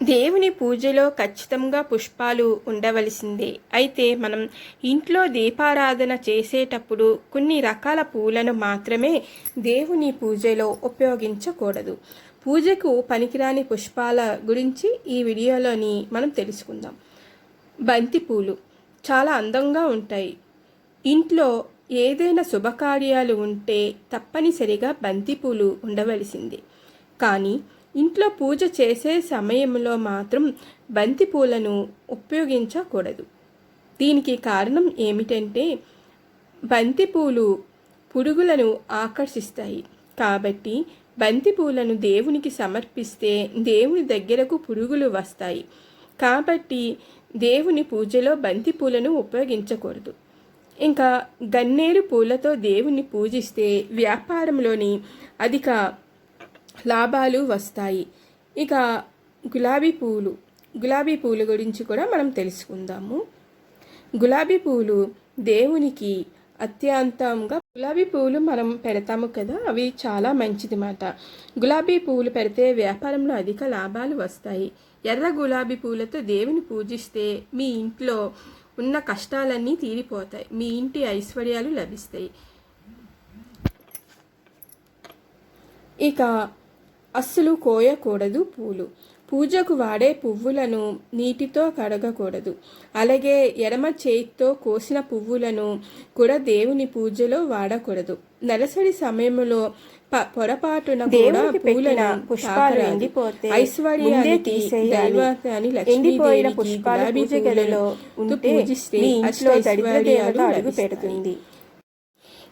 దేవుని పూజలో ఖచ్చితంగా పుష్పాలు ఉండవలసిందే. అయితే మనం ఇంట్లో దీపారాధన చేసేటప్పుడు కొన్ని రకాల పూలను మాత్రమే దేవుని పూజలో ఉపయోగించకూడదు. పూజకు పనికిరాని పుష్పాల గురించి ఈ వీడియోలోని మనం తెలుసుకుందాం. బంతి పూలు చాలా అందంగా ఉంటాయి. ఇంట్లో ఏదైనా శుభకార్యాలు ఉంటే తప్పనిసరిగా బంతిపూలు ఉండవలసిందే. కానీ ఇంట్లో పూజ చేసే సమయంలో మాత్రం బంతి పూలను ఉపయోగించకూడదు. దీనికి కారణం ఏమిటంటే బంతిపూలు పురుగులను ఆకర్షిస్తాయి. కాబట్టి బంతిపూలను దేవునికి సమర్పిస్తే దేవుని దగ్గరకు పురుగులు వస్తాయి. కాబట్టి దేవుని పూజలో బంతిపూలను ఉపయోగించకూడదు. ఇంకా గన్నేరు పూలతో దేవుని పూజిస్తే వ్యాపారంలోని అధిక లాభాలు వస్తాయి. ఇక గులాబీ పూలు గులాబీ పూల గురించి కూడా మనం తెలుసుకుందాము. గులాబీ పూలు దేవునికి అత్యంతంగా గులాబీ పువ్వులు మనం పెడతాము కదా అవి చాలా మంచిది మాట. గులాబీ పువ్వులు పెడితే వ్యాపారంలో అధిక లాభాలు వస్తాయి. ఎర్ర గులాబీ పూలతో దేవుని పూజిస్తే మీ ఇంట్లో ఉన్న కష్టాలన్నీ తీరిపోతాయి. మీ ఇంటి ఐశ్వర్యాలు లభిస్తాయి. ఇక అస్సలు కోయకూడదు పూలు. పూజకు వాడే పువ్వులను నీటితో కడగకూడదు. అలాగే ఎడమ చేతితో కోసిన పువ్వులను కూడా దేవుని పూజలో వాడకూడదు. నెలసరి సమయంలో పొరపాటున కూడా పూలను పుష్పాలు ఎండిపోతే ఐశ్వర్యానికి దైవాన్ని లక్ష్మీదేవికి గులాబీ పూలలో పూజిస్తే అడుగు పెడుతుంది.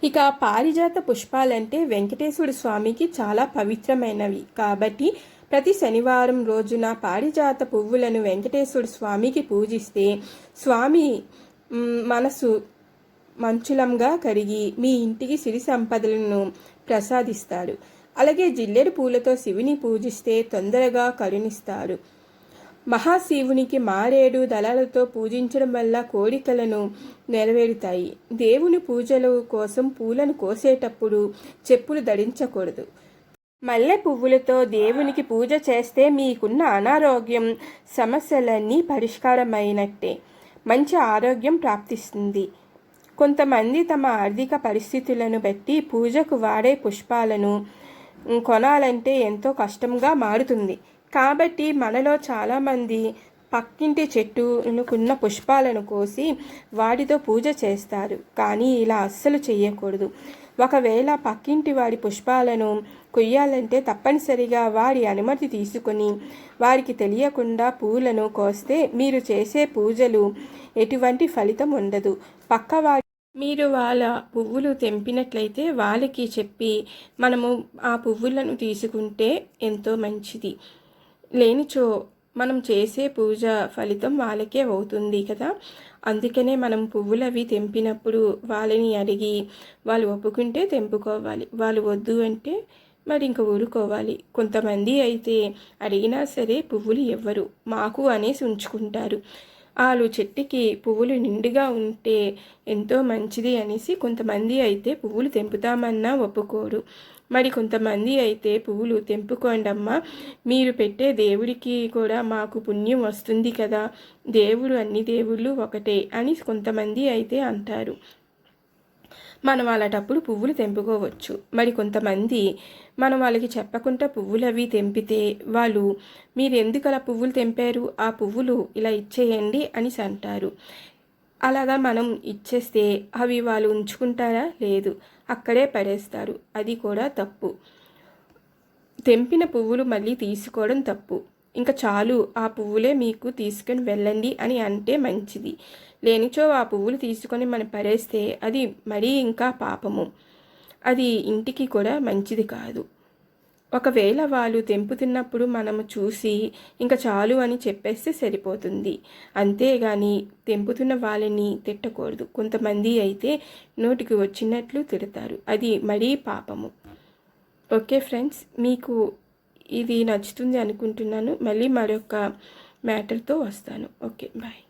ఇక పారిజాత పుష్పాలంటే వెంకటేశ్వర స్వామికి చాలా పవిత్రమైనవి. కాబట్టి ప్రతి శనివారం రోజున పారిజాత పువ్వులను వెంకటేశ్వర స్వామికి పూజిస్తే స్వామి మనసు మంచులంగా కరిగి మీ ఇంటికి సిరి సంపదలను ప్రసాదిస్తాడు అలాగే జిల్లెడు పూలతో శివుని పూజిస్తే తొందరగా కరుణిస్తారు. మహాశివునికి మారేడు దళాలతో పూజించడం వల్ల కోరికలను నెరవేరుతాయి. దేవుని పూజల కోసం పూలను కోసేటప్పుడు చెప్పులు ధరించకూడదు. మల్లె పువ్వులతో దేవునికి పూజ చేస్తే మీకున్న అనారోగ్యం సమస్యలన్నీ పరిష్కారమైనట్టే. మంచి ఆరోగ్యం ప్రాప్తిస్తుంది. కొంతమంది తమ ఆర్థిక పరిస్థితులను బట్టి పూజకు వాడే పుష్పాలను కొనాలంటే ఎంతో కష్టంగా మారుతుంది. కాబట్టి మనలో చాలామంది పక్కింటి చెట్టునుకున్న పుష్పాలను కోసి వాటితో పూజ చేస్తారు. కానీ ఇలా అస్సలు చేయకూడదు ఒకవేళ పక్కింటి వాడి పుష్పాలను కొయ్యాలంటే తప్పనిసరిగా వారి అనుమతి తీసుకొని వారికి తెలియకుండా పూలను కోస్తే మీరు చేసే పూజలు ఎటువంటి ఫలితం ఉండదు. పక్కవాడి మీరు వాళ్ళ పువ్వులు తెంపినట్లయితే వాళ్ళకి చెప్పి మనము ఆ పువ్వులను తీసుకుంటే ఎంతో మంచిది. లేనిచో మనం చేసే పూజ ఫలితం వాళ్ళకే అవుతుంది కదా. అందుకనే మనం పువ్వులు అవి తెంపినప్పుడు వాళ్ళని అడిగి వాళ్ళు ఒప్పుకుంటే తెంపుకోవాలి. వాళ్ళు వద్దు అంటే మరి ఇంక ఊరుకోవాలి. కొంతమంది అయితే అడిగినా సరే పువ్వులు ఇవ్వరు మాకు అనేసి ఉంచుకుంటారు. వాళ్ళు చెట్టుకి పువ్వులు నిండుగా ఉంటే ఎంతో మంచిది అనేసి కొంతమంది అయితే పువ్వులు తెంపుతామన్నా ఒప్పుకోరు. మరి కొంతమంది అయితే పువ్వులు తెంపుకోండమ్మా మీరు పెట్టే దేవుడికి కూడా మాకు పుణ్యం వస్తుంది కదా. దేవుడు అన్ని దేవుళ్ళు ఒకటే అని కొంతమంది అయితే అంటారు. మనం అలాంటప్పుడు పువ్వులు తెంపుకోవచ్చు. మరి కొంతమంది మనం వాళ్ళకి చెప్పకుండా పువ్వులు అవి తెంపితే వాళ్ళు మీరు ఎందుకు అలా పువ్వులు తెంపారు? ఆ పువ్వులు ఇలా ఇచ్చేయండి అని అంటారు. అలాగా మనం ఇచ్చేస్తే అవి వాళ్ళు ఉంచుకుంటారా? లేదు. అక్కడే పడేస్తారు. అది కూడా తప్పు. తెంపిన పువ్వులు మళ్ళీ తీసుకోవడం తప్పు. ఇంకా చాలు ఆ పువ్వులే మీకు తీసుకొని వెళ్ళండి అని అంటే మంచిది. లేనిచో ఆ పువ్వులు తీసుకొని మనం పడేస్తే అది మరీ ఇంకా పాపము. అది ఇంటికి కూడా మంచిది కాదు. ఒకవేళ వాళ్ళు తెంపుతున్నప్పుడు మనము చూసి ఇంకా చాలు అని చెప్పేస్తే సరిపోతుంది. అంతేగాని తెంపుతున్న వాళ్ళని తిట్టకూడదు. కొంతమంది అయితే నోటికి వచ్చినట్లు తిడతారు. అది మరీ పాపము. ఓకే ఫ్రెండ్స్ మీకు ఇది నచ్చుతుంది అనుకుంటున్నాను. మళ్ళీ మరొక మ్యాటర్తో వస్తాను. Okay bye.